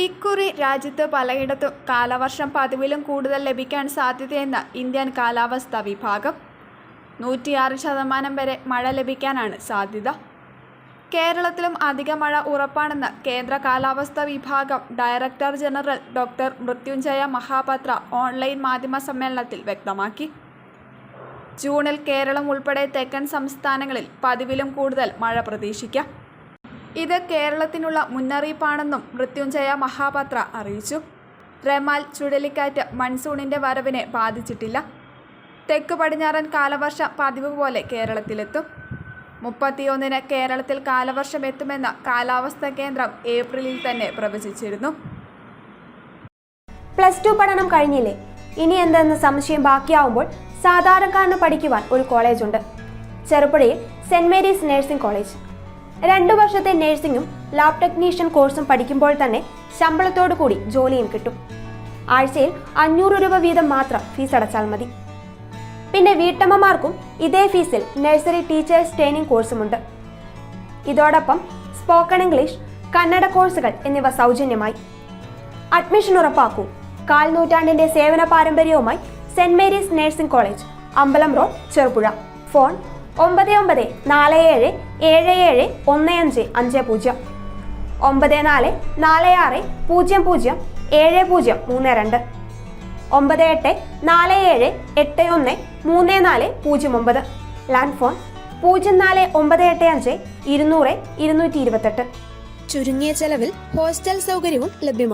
ഇക്കുറി രാജ്യത്ത് പലയിടത്തും കാലവർഷം പതിവിലും കൂടുതൽ ലഭിക്കാൻ സാധ്യതയെന്ന് ഇന്ത്യൻ കാലാവസ്ഥാ വിഭാഗം. നൂറ്റിയാറ് ശതമാനം വരെ മഴ ലഭിക്കാനാണ് സാധ്യത. കേരളത്തിലും അധിക മഴ ഉറപ്പാണെന്ന് കേന്ദ്ര കാലാവസ്ഥാ വിഭാഗം director general doctor Mrutyunjay Mohapatra online മാധ്യമ സമ്മേളനത്തിൽ വ്യക്തമാക്കി. ജൂണിൽ കേരളം ഉൾപ്പെടെ തെക്കൻ സംസ്ഥാനങ്ങളിൽ പതിവിലും കൂടുതൽ മഴ പ്രതീക്ഷിക്കാം. ഇത് കേരളത്തിനുള്ള മുന്നറിയിപ്പാണെന്നും മൃത്യുഞ്ജയ മഹാപാത്ര അറിയിച്ചു. റെമാൽ ചുഴലിക്കാറ്റ് മൺസൂണിന്റെ വരവിനെ ബാധിച്ചിട്ടില്ല. തെക്ക് പടിഞ്ഞാറൻ കാലവർഷ പതിവ് പോലെ കേരളത്തിലെത്തും. മുപ്പത്തിയൊന്നിന് കേരളത്തിൽ കാലവർഷം എത്തുമെന്ന് കാലാവസ്ഥാ കേന്ദ്രം ഏപ്രിലിൽ തന്നെ പ്രവചിച്ചിരുന്നു. പ്ലസ് ടു പഠനം കഴിഞ്ഞില്ലേ? ഇനി എന്തെന്ന് സംശയം ബാക്കിയാവുമ്പോൾ സാധാരണക്കാരന് പഠിക്കുവാൻ ഒരു കോളേജുണ്ട്. ചെറുപുഴയിൽ സെന്റ് മേരീസ് നഴ്സിംഗ് കോളേജ്. രണ്ടു വർഷത്തെ നഴ്സിംഗും ലാബ് ടെക്നീഷ്യൻ കോഴ്സും പഠിക്കുമ്പോൾ തന്നെ ശമ്പളത്തോടു കൂടി ജോലിയും കിട്ടും. ആഴ്ചയിൽ അഞ്ഞൂറ് രൂപ വീതം മാത്രം ഫീസ് അടച്ചാൽ മതി. പിന്നെ വീട്ടമ്മമാർക്കും ഇതേ ഫീസിൽ നഴ്സറി ടീച്ചേഴ്സ് ട്രെയിനിങ് കോഴ്സുമുണ്ട്. ഇതോടൊപ്പം സ്പോക്കൺ ഇംഗ്ലീഷ് കന്നഡ കോഴ്സുകൾ എന്നിവ സൗജന്യമായി. അഡ്മിഷൻ ഉറപ്പാക്കൂ. കാൽ നൂറ്റാണ്ടിന്റെ സേവന പാരമ്പര്യവുമായി സെന്റ് മേരീസ് നഴ്സിംഗ് കോളേജ് അമ്പലം റോഡ് ചെറുപുഴ. ഫോൺ ഒമ്പത് ഒമ്പത് നാല് ഏഴ് ഏഴ് ഏഴ് ഒന്ന് അഞ്ച് അഞ്ച് പൂജ്യം. ഒമ്പത് നാല് നാല് ആറ് പൂജ്യം പൂജ്യം ഏഴ് പൂജ്യം മൂന്ന് രണ്ട്. ഒമ്പത് എട്ട് നാല് ഏഴ് എട്ട് ഒന്ന് മൂന്ന് നാല് പൂജ്യം ഒമ്പത്. ലാൻഡ് ഫോൺ പൂജ്യം നാല് ഒമ്പത് എട്ട് അഞ്ച് ഇരുന്നൂറ് ഇരുന്നൂറ്റി ഇരുപത്തെട്ട്. ചുരുങ്ങിയ ചെലവിൽ ഹോസ്റ്റൽ സൗകര്യവും ലഭ്യമാണ്